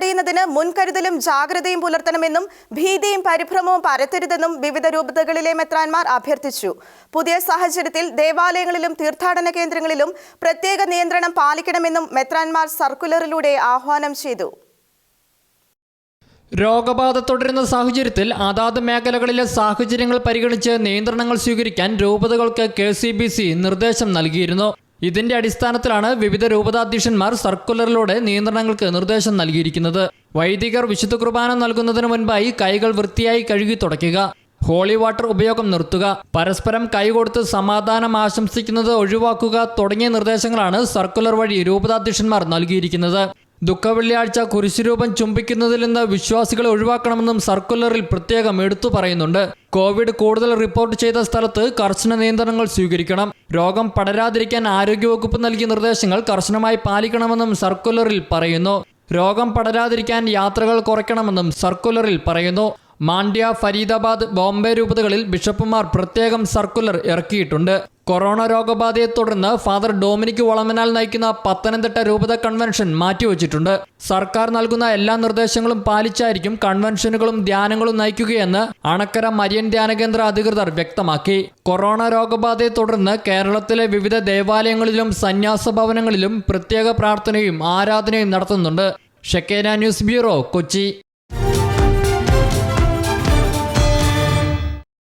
തടയുന്നതിന് മുൻകരുതലും ജാഗ്രതയും പുലർത്തണമെന്നും ഭീതിയും പരിഭ്രമവും പരത്തരുതെന്നും വിവിധ രൂപതകളിലെ മെത്രാൻമാർ അഭ്യർത്ഥിച്ചു. പുതിയ സാഹചര്യത്തിൽ ദേവാലയങ്ങളിലും തീർത്ഥാടന കേന്ദ്രങ്ങളിലും പ്രത്യേക നിയന്ത്രണം പാലിക്കണമെന്നും മെത്രാൻമാർ സർക്കുലറിലൂടെ ആഹ്വാനം ചെയ്തു. രോഗബാധ തുടരുന്ന സാഹചര്യത്തിൽ അതാത് മേഖലകളിലെ സാഹചര്യങ്ങൾ പരിഗണിച്ച് നിയന്ത്രണങ്ങൾ സ്വീകരിക്കാൻ രൂപതകൾക്ക് കെ നിർദ്ദേശം നൽകിയിരുന്നു. ഇതിന്റെ അടിസ്ഥാനത്തിലാണ് വിവിധ രൂപതാധ്യക്ഷന്മാർ സർക്കുലറിലൂടെ നിയന്ത്രണങ്ങൾക്ക് നിർദ്ദേശം നൽകിയിരിക്കുന്നത്. വൈദികർ വിശുദ്ധ കുർബാന നൽകുന്നതിന് മുൻപായി കൈകൾ വൃത്തിയായി കഴുകി തുടയ്ക്കുക. ഹോളി വാട്ടർ ഉപയോഗം നിർത്തുക. പരസ്പരം കൈകൊടുത്ത് സമാധാനം ആശംസിക്കുന്നത് ഒഴിവാക്കുക തുടങ്ങിയ നിർദ്ദേശങ്ങളാണ് സർക്കുലർ വഴി രൂപതാധ്യക്ഷന്മാർ നൽകിയിരിക്കുന്നത്. ദുഃഖവെള്ളിയാഴ്ച കുരിശുരൂപം ചുംബിക്കുന്നതിൽ നിന്ന് വിശ്വാസികളെ ഒഴിവാക്കണമെന്നും സർക്കുലറിൽ പ്രത്യേകം എടുത്തു പറയുന്നുണ്ട്. കോവിഡ് കൂടുതൽ റിപ്പോർട്ട് ചെയ്ത സ്ഥലത്ത് കർശന നിയന്ത്രണങ്ങൾ സ്വീകരിക്കണം. രോഗം പടരാതിരിക്കാൻ ആരോഗ്യവകുപ്പ് നൽകിയ നിർദ്ദേശങ്ങൾ കർശനമായി പാലിക്കണമെന്നും സർക്കുലറിൽ പറയുന്നു. രോഗം പടരാതിരിക്കാൻ യാത്രകൾ കുറയ്ക്കണമെന്നും സർക്കുലറിൽ പറയുന്നു. മാണ്ഡ്യ ഫരീദാബാദ് ബോംബെ രൂപതകളിൽ ബിഷപ്പുമാർ പ്രത്യേകം സർക്കുലർ ഇറക്കിയിട്ടുണ്ട്. കൊറോണ രോഗബാധയെ തുടർന്ന് ഫാദർ ഡൊമിനിക് വളമനാൽ നയിക്കുന്ന പത്തനംതിട്ട രൂപത കൺവെൻഷൻ മാറ്റിവച്ചിട്ടുണ്ട്. സർക്കാർ നൽകുന്ന എല്ലാ നിർദ്ദേശങ്ങളും പാലിച്ചായിരിക്കും കൺവെൻഷനുകളും ധ്യാനങ്ങളും നയിക്കുകയെന്ന് അണക്കര മരിയൻ ധ്യാന കേന്ദ്ര അധികൃതർ വ്യക്തമാക്കി. കൊറോണ രോഗബാധയെ തുടർന്ന് കേരളത്തിലെ വിവിധ ദേവാലയങ്ങളിലും സന്യാസ ഭവനങ്ങളിലും പ്രത്യേക പ്രാർത്ഥനയും ആരാധനയും നടത്തുന്നുണ്ട്. Shekinah news bureau Kochi.